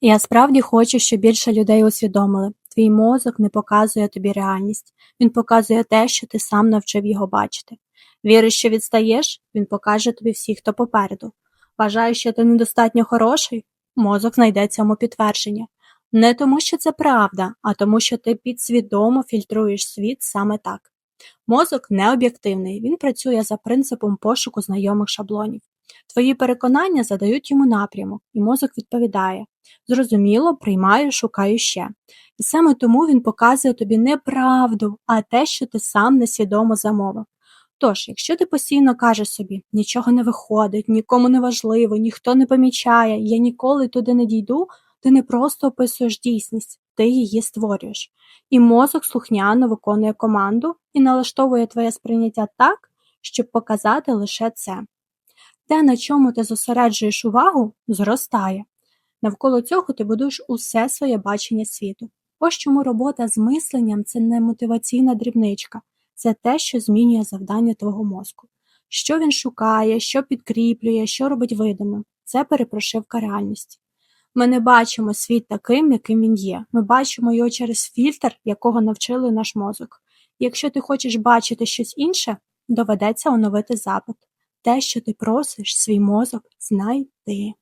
Я справді хочу, щоб більше людей усвідомили: твій мозок не показує тобі реальність, він показує те, що ти сам навчив його бачити. Віриш, що відстаєш, він покаже тобі всіх, хто попереду. Вважаєш, що ти недостатньо хороший, мозок знайде цьому підтвердження. Не тому, що це правда, а тому, що ти підсвідомо фільтруєш світ саме так. Мозок не об'єктивний, він працює за принципом пошуку знайомих шаблонів. Твої переконання задають йому напрямок, і мозок відповідає: зрозуміло, приймаю, шукаю ще. І саме тому він показує тобі не правду, а те, що ти сам несвідомо замовив. Тож, якщо ти постійно кажеш собі, нічого не виходить, нікому не важливо, ніхто не помічає, я ніколи туди не дійду, ти не просто описуєш дійсність, ти її створюєш. І мозок слухняно виконує команду і налаштовує твоє сприйняття так, щоб показати лише це. Те, на чому ти зосереджуєш увагу, зростає. Навколо цього ти будуєш усе своє бачення світу. Ось чому робота з мисленням це не мотиваційна дрібничка, це те, що змінює завдання твого мозку. Що він шукає, що підкріплює, що робить видимим. Це перепрошивка реальності. Ми не бачимо світ таким, яким він є. Ми бачимо його через фільтр, якого навчили наш мозок. Якщо ти хочеш бачити щось інше, доведеться оновити запит. Те, що ти просиш, свій мозок знайти.